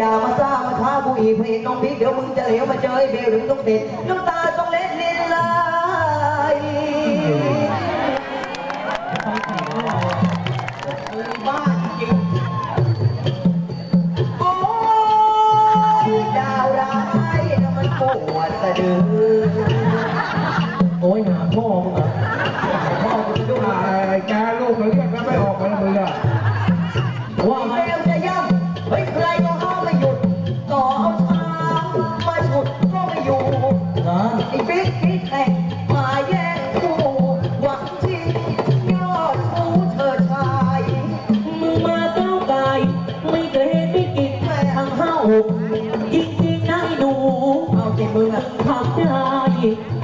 อย่ามาซ่ามาท้ากูอีกเพราะเอกน้องบิ๊กเดี๋ยวมึงจะเหลวมาเจอไอ้เบลถึงต้องเด็ดน้ำตาต้องเล็ดลินไหลบ้าจริงโอ้ยดาวร้ายนะมันปวดสะดือ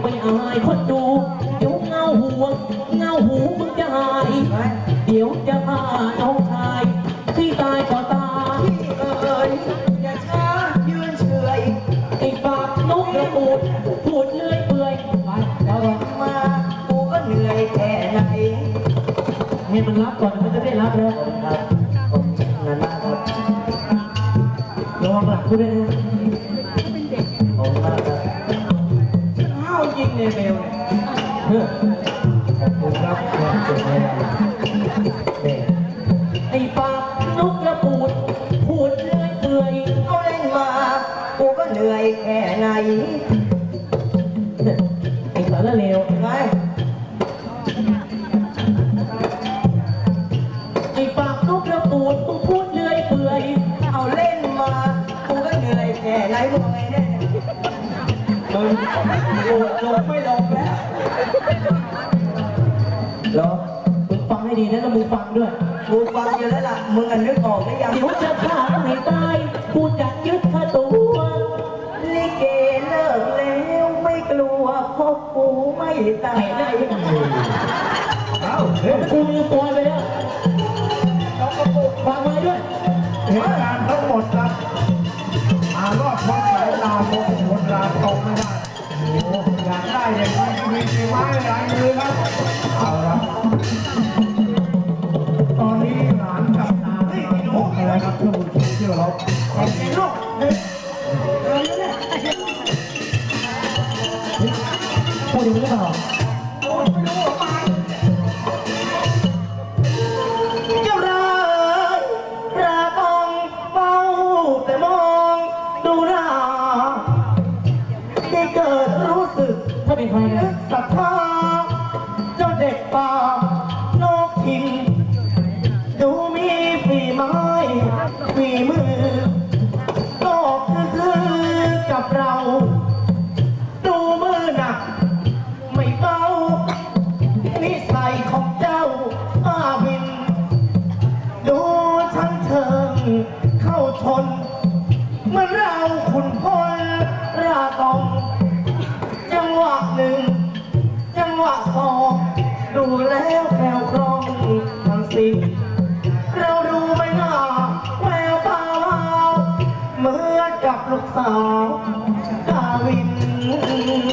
ไม่อายคนดูเดี๋ยวเงาหัว เงาหูมึงจะหาย เดี๋ยวจะพาน้องชายที่ตายต่อตาพี่เอ๋ยอย่าช้ายืนเฉยไอ้ปากนกกระปูดพูดเลื่อยเปื่อยไปแล้วมากูก็เหนื่อยแค่ไหนให้มันรับก่อนมันจะได้รับแล้วครับผมนมากครับระวังหลังกูด้วยนะ เนี่ยขอบคุณครับความสุขให้เราเนี่ไอ้ปากนกกระปูด พูดเลื่อยเปื่อยเอาเล่นมา กูก็เหนื่อยแค่ไหนไอ้สารเลวไงไอ้ปากนกกระปูดมึงพูดเลื่อยเปื่อยเอาเล่นมา กูก็เหนื่อยแค่ไหนมึงไงเนี่ย มึงโกรธลงไม่ลงแล้วเหรอมึงฟังให้ดีนะแล้วมึงฟังด้วย กูฟังอยู่แล้วล่ะ มึงอะนึกออกหรือยังเดี๋ยวจะฆ่าให้ตายกูจะยึดค่าตัว ลิเกเลิกแล้วไม่กลัวเพราะกูไม่ตายไอ้ได้เอ้าเฮ้ยกูลืมตัวไปแล้วฟังไว้ด้วย เหตุการณ์ทั้งหมดครับ อยากได้อย่างนี้มีมีไม้หลายมือครับเอาละตอนนี้หลานกับตาไม่มีลูกอะไรครับเพื่อนบุญชูที่เราขอบคุณลูกเฮ้ยเออเนี่ยพูดอย่างนี้หรือเปล่าโอ้ยไม่รู้ไปเจ้าร้ายระบองเฝ้าแต่มอง ศรัทธาเจ้าเด็กป่า Mm-hmm.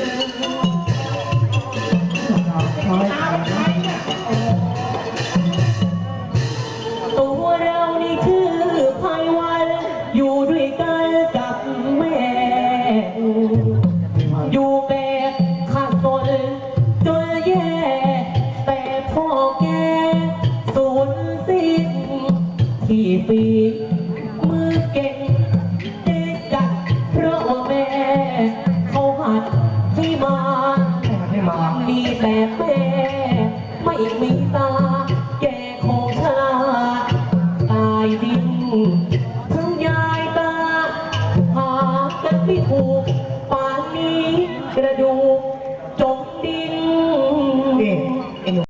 แต่แม่ไม่มี